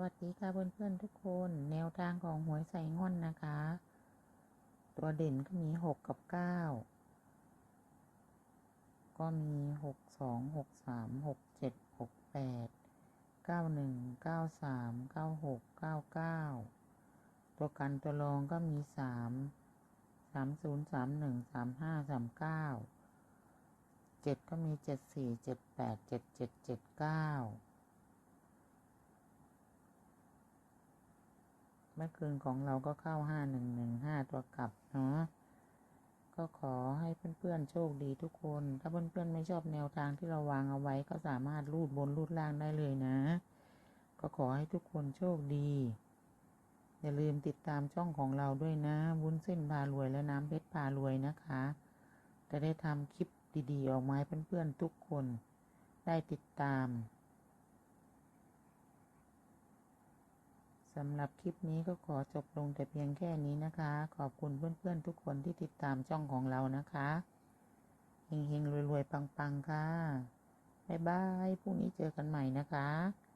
วัสดีค่ะเพื่อนๆทุกคน แนวทางของหวยใส่ง่อนนะคะ ตัวเด่นก็มีหกกับเก้าก็มีหกสองหกสามหกเจ็ดหกแปดเก้าหนึ่งเก้าสามเก้าหกเก้าเก้าตัวกันตัวรองก็มีสามสามศูนย์สามหนึ่งสามห้าสามเก้าเจ็ดก็มีเจ็ดสี่เจ็ดแปดเจ็ดเจ็ดเจ็ดเก้า เมื่อคืนของเราก็เข้าห้าหนึ่งหนึ่งห้าตัวกลับเนาะก็ขอให้เพื่อนๆโชคดีทุกคน ถ้าเพื่อนๆไม่ชอบแนวทางที่เราวางเอาไว้ ก็สามารถรูดบนรูดล่างได้เลยนะ ก็ขอให้ทุกคนโชคดี อย่าลืมติดตามช่องของเราด้วยนะ วุ้นเส้นพารวยและน้ำเพชรพารวยนะคะ จะได้ทำคลิปดีๆออกมาให้เพื่อนๆทุกคน ได้ติดตาม สำหรับคลิปนี้ก็ขอจบลงแต่เพียงแค่นี้นะคะ ขอบคุณเพื่อนๆทุกคนที่ติดตามช่องของเรานะคะเฮงๆรวยๆปังๆค่ะ บ๊ายบายพรุ่งนี้เจอกันใหม่นะคะ